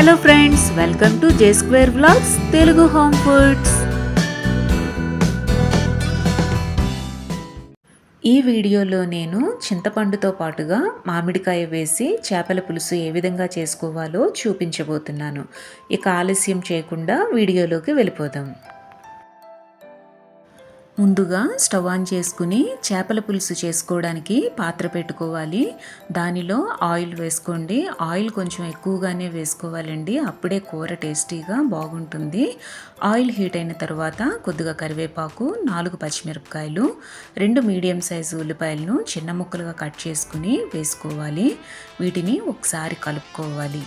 Hello friends welcome to J square blogs Telugu home foods ఈ వీడియోలో నేను చింతపండుతో పాటుగా మామిడికాయ వేసి చేపల పులుసు ఏ విధంగా చేసుకోవాలో చూపించబోతున్నాను. ఇక ఆలస్యం చేయకుండా వీడియోలోకి వెళ్ళిపోదాం. ముందుగా స్టవ్ ఆన్ చేసుకుని చేపల పులుసు చేసుకోవడానికి పాత్ర పెట్టుకోవాలి. దానిలో ఆయిల్ వేసుకోండి. ఆయిల్ కొంచెం ఎక్కువగానే వేసుకోవాలండి. అప్పుడే కూర టేస్టీగా బాగుంటుంది. ఆయిల్ హీట్ అయిన తర్వాత కొద్దిగా కరివేపాకు నాలుగు పచ్చిమిరపకాయలు రెండు మీడియం సైజు ఉల్లిపాయలను చిన్న ముక్కలుగా కట్ చేసుకుని వేసుకోవాలి. వీటిని ఒకసారి కలుపుకోవాలి.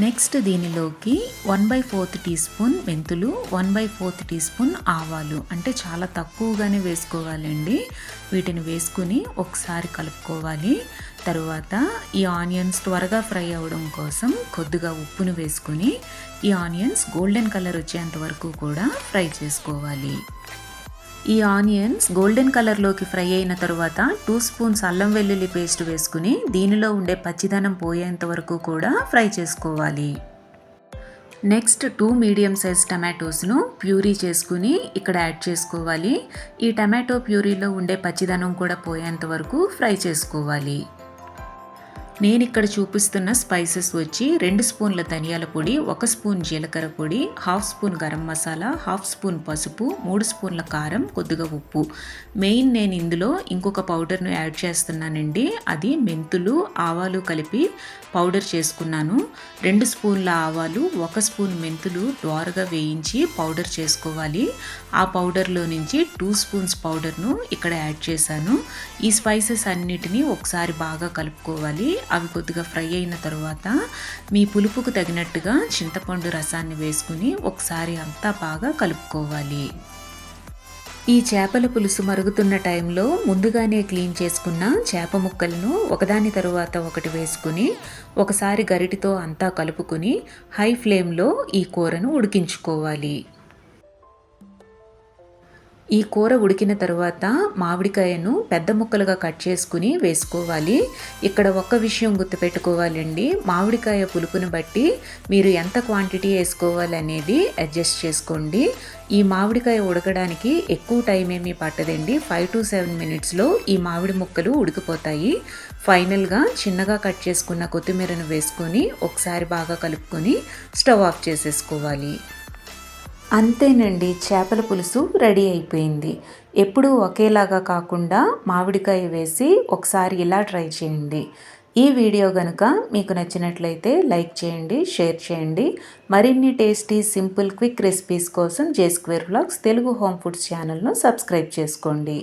నెక్స్ట్ దీనిలోకి one by fourth teaspoon మెంతులు one by fourth teaspoon ఆవాలు. అంటే చాలా తక్కువగానే వేసుకోవాలండి. వీటిని వేసుకుని ఒకసారి కలుపుకోవాలి. తరువాత ఈ ఆనియన్స్ త్వరగా ఫ్రై అవ్వడం కోసం కొద్దిగా ఉప్పును వేసుకుని ఈ ఆనియన్స్ గోల్డెన్ కలర్ వచ్చేంత వరకు కూడా ఫ్రై చేసుకోవాలి. ఈ ఆనియన్స్ గోల్డెన్ కలర్లోకి ఫ్రై అయిన తర్వాత టూ స్పూన్స్ అల్లం వెల్లుల్లి పేస్ట్ వేసుకుని దీనిలో ఉండే పచ్చిదనం పోయేంత వరకు కూడా ఫ్రై చేసుకోవాలి. నెక్స్ట్ టూ మీడియం సైజ్ టమాటోస్ను ప్యూరీ చేసుకుని ఇక్కడ యాడ్ చేసుకోవాలి. ఈ టమాటో ప్యూరీలో ఉండే పచ్చిదనం కూడా పోయేంత వరకు ఫ్రై చేసుకోవాలి. నేను ఇక్కడ చూపిస్తున్న స్పైసెస్ వచ్చి రెండు స్పూన్ల ధనియాల పొడి ఒక స్పూన్ జీలకర్ర పొడి half spoon garam masala half spoon పసుపు మూడు స్పూన్ల కారం కొద్దిగా ఉప్పు. మెయిన్ నేను ఇందులో ఇంకొక పౌడర్ను యాడ్ చేస్తున్నానండి. అది మెంతులు ఆవాలు కలిపి పౌడర్ చేసుకున్నాను. రెండు స్పూన్ల ఆవాలు ఒక స్పూన్ మెంతులు దోరగా వేయించి పౌడర్ చేసుకోవాలి. ఆ పౌడర్లో నుంచి టూ స్పూన్స్ పౌడర్ను ఇక్కడ యాడ్ చేశాను. ఈ స్పైసెస్ అన్నిటినీ ఒకసారి బాగా కలుపుకోవాలి. అవి కొద్దిగా ఫ్రై అయిన తర్వాత మీ పులుపుకు తగినట్టుగా చింతపండు రసాన్ని వేసుకుని ఒకసారి అంతా బాగా కలుపుకోవాలి. ఈ చేపల పులుసు మరుగుతున్న టైంలో ముందుగానే క్లీన్ చేసుకున్న చేప ముక్కలను ఒకదాని తరువాత ఒకటి వేసుకుని ఒకసారి గరిటితో అంతా కలుపుకుని హై ఫ్లేమ్లో ఈ కూరను ఉడికించుకోవాలి. ఈ కూర ఉడికిన తర్వాత మామిడికాయను పెద్ద ముక్కలుగా కట్ చేసుకుని వేసుకోవాలి. ఇక్కడ ఒక్క విషయం గుర్తుపెట్టుకోవాలండి. మామిడికాయ పులుపును బట్టి మీరు ఎంత క్వాంటిటీ వేసుకోవాలి అనేది అడ్జస్ట్ చేసుకోండి. ఈ మామిడికాయ ఉడకడానికి ఎక్కువ టైం ఏమీ పట్టదండి. ఫైవ్ టు సెవెన్ మినిట్స్లో ఈ మామిడి ముక్కలు ఉడికిపోతాయి. ఫైనల్గా చిన్నగా కట్ చేసుకున్న కొత్తిమీరను వేసుకొని ఒకసారి బాగా కలుపుకొని స్టవ్ ఆఫ్ చేసేసుకోవాలి. అంతేనండి చేపల పులుసు రెడీ అయిపోయింది. ఎప్పుడూ ఒకేలాగా కాకుండా మామిడికాయ వేసి ఒకసారి ఇలా ట్రై చేయండి. ఈ వీడియో కనుక మీకు నచ్చినట్లయితే లైక్ చేయండి షేర్ చేయండి. మరిన్ని టేస్టీ సింపుల్ క్విక్ రెసిపీస్ కోసం J square vlogs Telugu home foods ఛానల్ను సబ్స్క్రైబ్ చేసుకోండి.